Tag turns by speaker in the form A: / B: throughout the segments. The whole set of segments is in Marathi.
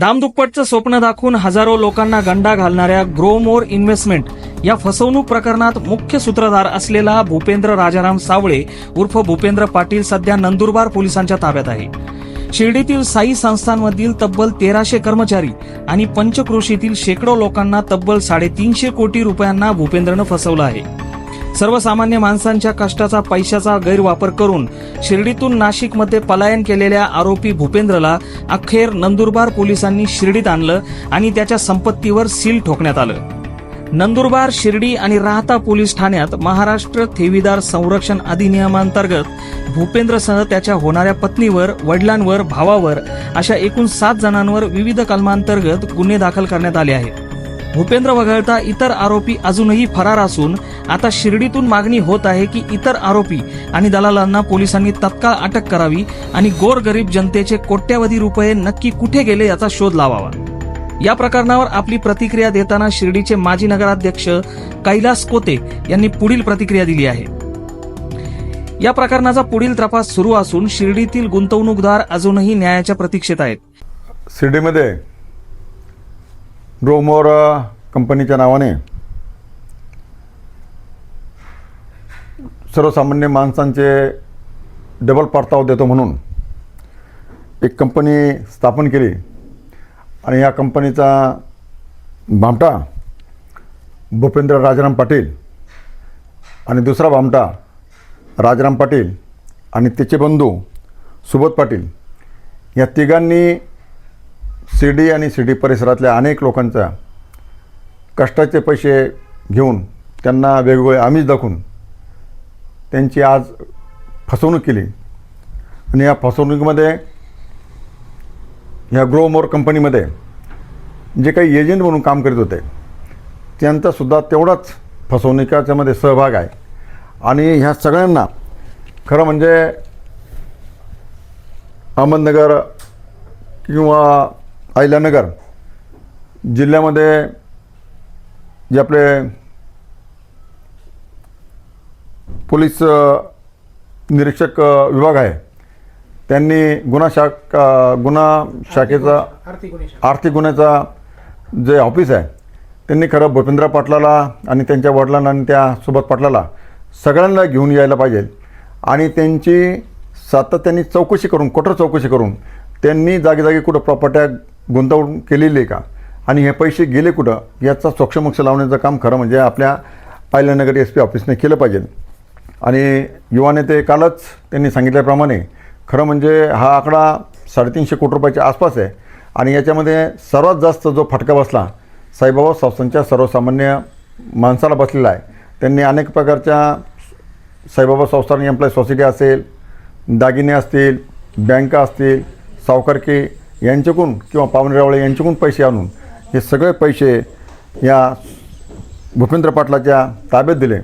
A: दामदुप्पटचं स्वप्न दाखवून हजारो लोकांना गंडा घालणाऱ्या ग्रोमोर इन्व्हेस्टमेंट या फसवणूक प्रकरणात मुख्य सूत्रधार असलेला भूपेंद्र राजाराम सावळे उर्फ भूपेंद्र पाटील सध्या नंदुरबार पोलिसांच्या ताब्यात आहे. शिर्डीतील साई संस्थांमधील तब्बल तेराशे कर्मचारी आणि पंचक्रोशीतील शेकडो लोकांना तब्बल साडेतीनशे कोटी रुपयांना भूपेंद्रनं फसवलं आहे. सर्वसामान्य माणसांच्या कष्टाचा पैशाचा गैरवापर करून शिर्डीतून नाशिकमध्ये पलायन केलेल्या आरोपी भूपेंद्रला अखेर नंदुरबार पोलिसांनी शिर्डीत आणलं आणि त्याच्या संपत्तीवर सील ठोकण्यात आलं. नंदुरबार शिर्डी आणि राहता पोलीस ठाण्यात महाराष्ट्र ठेवीदार संरक्षण अधिनियमांतर्गत भूपेंद्रसह त्याच्या होणाऱ्या पत्नीवर वडिलांवर भावावर अशा एकूण सात जणांवर विविध कलमांतर्गत गुन्हे दाखल करण्यात आले आहेत. भूपेंद्र वगळता इतर आरोपी अजूनही फरार असून आता शिर्डीतून मागणी होत आहे की इतर आरोपी आणि दलालांना पोलिसांनी तत्काळ अटक करावी आणि गोरगरीब जनतेचे कोट्यवधी रुपये नक्की कुठे गेले याचा शोध लावावा. या प्रकरणावर आपली प्रतिक्रिया देताना शिर्डीचे माजी नगराध्यक्ष कैलास कोते यांनी पुढील प्रतिक्रिया दिली आहे. या प्रकरणाचा पुढील तपास सुरू असून शिर्डीतील गुंतवणूकदार अजूनही न्यायाच्या प्रतीक्षेत आहेत.
B: शिर्डीमध्ये ड्रोमोर कंपनीच्या नावाने. सर्वसामान्य माणसांचे डबल परतावा देतो म्हणून एक कंपनी स्थापन केली. आणि या कंपनीचा भामटा भूपेंद्र राजाराम पाटील आणि दुसरा भामटा राजाराम पाटील आणि त्याचे बंधू सुबोध पाटील या तिघांनी शिर्डी आणि शिर्डी परिसरातल्या अनेक लोकांचा कष्टाचे पैसे घेऊन त्यांना वेगवेगळे आमिष दाखवून त्यांची आज फसवणूक केली. आणि या फसवणुकीमध्ये ह्या ग्रोमोर कंपनीमध्ये जे काही एजंट म्हणून काम करीत होते त्यांचासुद्धा तेवढाच फसवणुकीच्यामध्ये सहभाग आहे. आणि ह्या सगळ्यांना खरं म्हणजे अहमदनगर किंवा अहिल्यानगर जिल्ह्यामध्ये जे आपले पोलीस निरीक्षक विभाग आहे त्यांनी गुन्हा शाख गुन्हा शाखेचा
C: आर्थिक
B: गुन्ह्याचा जे ऑफिस आहे त्यांनी खरं भूपेंद्र पाटलाला आणि त्यांच्या वडिलांना आणि त्या सोबत पाटलाला सगळ्यांना घेऊन यायला पाहिजे. आणि त्यांची सातत्याने चौकशी करून कठोर चौकशी करून त्यांनी जागी जागी कुठं प्रॉपर्ट्या गुंतवणूक केलेली आहे का? आणि हे पैसे गेले कुठं? याचा सोक्षमोक्ष लावण्याचं काम खरं म्हणजे आपल्या पायलनगर एस पी ऑफिसने केलं पाहिजे. आणि युवा नेते कालच त्यांनी सांगितल्याप्रमाणे खरं म्हणजे हा आकडा साडेतीनशे कोटी रुपयाच्या आसपास आहे. आणि याच्यामध्ये सर्वात जास्त जो फटका बसला साईबाबा संस्थांच्या सर्वसामान्य माणसाला बसलेला आहे. त्यांनी अनेक प्रकारच्या साईबाबा संस्थान एम्प्लॉय सोसायटी असेल दागिने असतील बँका असतील सावकारकी यांच्याकडून किंवा पावनरावळे यांच्याकडून पैसे आणून हे सगळे पैसे या भूपेंद्र पाटलाच्या ताब्यात दिले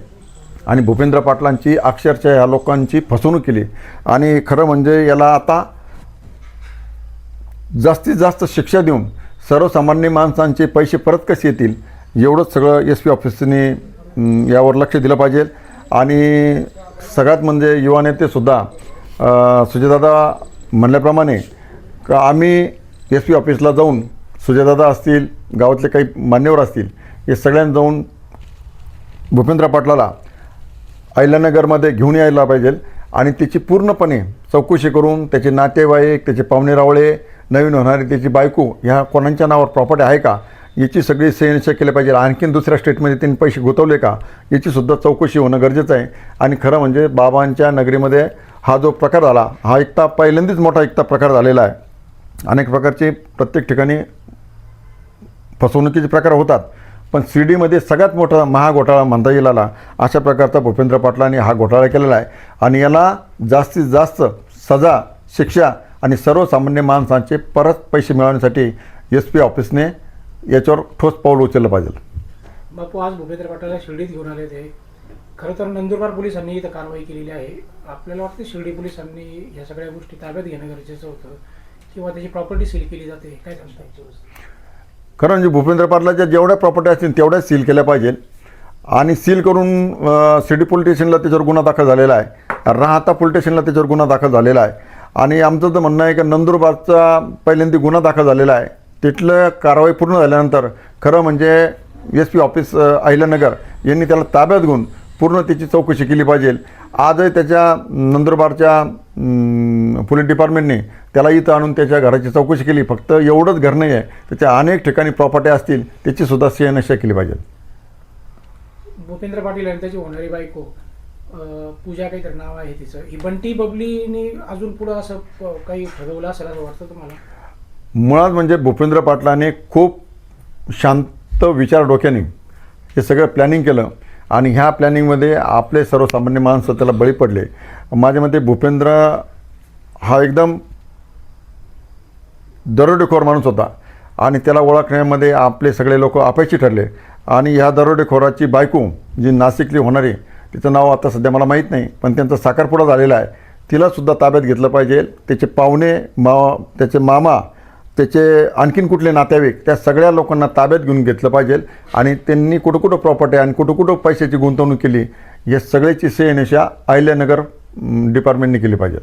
B: आणि भूपेंद्र पाटलांची अक्षरशः या लोकांची फसवणूक केली. आणि खरं म्हणजे याला आता जास्तीत जास्त शिक्षा देऊन सर्वसामान्य माणसांचे पैसे परत कसे येतील एवढंच सगळं एस पी ऑफिसने यावर लक्ष दिलं पाहिजे. आणि सगळ्यात म्हणजे युवा नेतेसुद्धा सुजयदादा म्हणल्याप्रमाणे का आम्ही एस पी ऑफिसला जाऊन सुजयदादा असतील गावातले काही मान्यवर असतील हे सगळ्यांना जाऊन भूपेंद्र पाटलाला अहिल्यानगरमध्ये घेऊन यायला पाहिजे आणि त्याची पूर्णपणे चौकशी करून त्याचे नातेवाईक त्याचे पाहुणे रावळे नवीन होणारे त्याची बायको ह्या कोणाच्या नावावर प्रॉपर्टी आहे का याची सगळी सेनशा केली पाहिजे. आणखीन दुसऱ्या स्टेटमध्ये त्यांनी पैसे गुंतवले का याचीसुद्धा चौकशी होणं गरजेचं आहे. आणि खरं म्हणजे बाबांच्या नगरीमध्ये हा जो प्रकार झाला हा एकता पहिल्यांदाच मोठा एकता प्रकार झालेला आहे. अनेक प्रकारचे प्रत्येक ठिकाणी फसवणुकीचे प्रकार होतात. पण सी डीमध्ये सगळ्यात मोठा महाघोटाळा म्हणता येईल आला अशा प्रकारचा भूपेंद्र पाटलांनी हा घोटाळा केलेला आहे. आणि याला जास्तीत जास्त सजा शिक्षा आणि सर्वसामान्य माणसांचे परत पैसे मिळवण्यासाठी एस पी ऑफिसने याच्यावर ठोस पाऊल उचललं पाहिजे.
C: बापू आज भूपेंद्र पाटलाला शिर्डीत घेऊन आले ते. खरं तर नंदुरबार पोलिसांनी इथं कारवाई केलेली आहे. आपल्याला वाटतं शिर्डी पोलिसांनी ह्या सगळ्या गोष्टी ताब्यात घेणं गरजेचं होतं. किंवा त्याची प्रॉपर्टी सील केली जाते काय सांगता
B: खरं म्हणजे भूपेंद्र पाटलाच्या जेवढ्या प्रॉपर्टी असतील तेवढ्या सील केल्या पाहिजे आणि सील करून सिटी पोलीस स्टेशनला त्याच्यावर गुन्हा दाखल झालेला आहे. राहता पोलीस स्टेशनला त्याच्यावर गुन्हा दाखल झालेला आहे. आणि आमचं तर म्हणणं आहे की नंदुरबारचा पहिल्यांदा गुन्हा दाखल झालेला आहे. तिथलं कारवाई पूर्ण झाल्यानंतर खरं म्हणजे एस पी ऑफिस अहिल्यानगर यांनी त्याला ताब्यात घेऊन पूर्ण त्याची चौकशी केली पाहिजे. आजही त्याच्या नंदुरबारच्या पोलीस डिपार्टमेंटने त्याला इथं आणून त्याच्या घराची चौकशी केली. फक्त एवढंच घर नाही आहे त्याच्या अनेक ठिकाणी प्रॉपर्टी असतील त्याची सुद्धा सिंहनशा केली पाहिजे.
C: भूपेंद्र पाटील आणि त्याची होणारी बायको पूजा काहीतरी नाव आहे तिचं. ही बंटी बबलीने अजून पुढं असं काही ठरवलं असेल असं वाटतं तुम्हाला?
B: मुळात म्हणजे भूपेंद्र पाटलाने खूप शांत विचार डोक्याने हे सगळं प्लॅनिंग केलं. आणि ह्या प्लॅनिंगमध्ये आपले सर्वसामान्य माणसं त्याला बळी पडले. माझ्या मते भूपेंद्र हा एकदम दरोडेखोर माणूस होता. आणि त्याला ओळखण्यामध्ये आपले सगळे लोक अपयशी ठरले. आणि ह्या दरोडेखोराची बायको जी नाशिकली होणारी तिचं नाव आता सध्या मला माहीत नाही पण त्यांचा साखरपुडा झालेला आहे. तिलासुद्धा ताब्यात घेतलं पाहिजे. त्याचे पाहुणे मा त्याचे मामा त्याचे आणखीन कुठले नातेवाईक त्या सगळ्या लोकांना ताब्यात घेऊन घेतलं पाहिजे आणि त्यांनी कुठं कुठं प्रॉपर्टी आणि कुठं कुठं पैशाची गुंतवणूक केली हे सगळ्याची सेनिशा अहिल्यानगर डिपार्टमेंटने केली पाहिजे.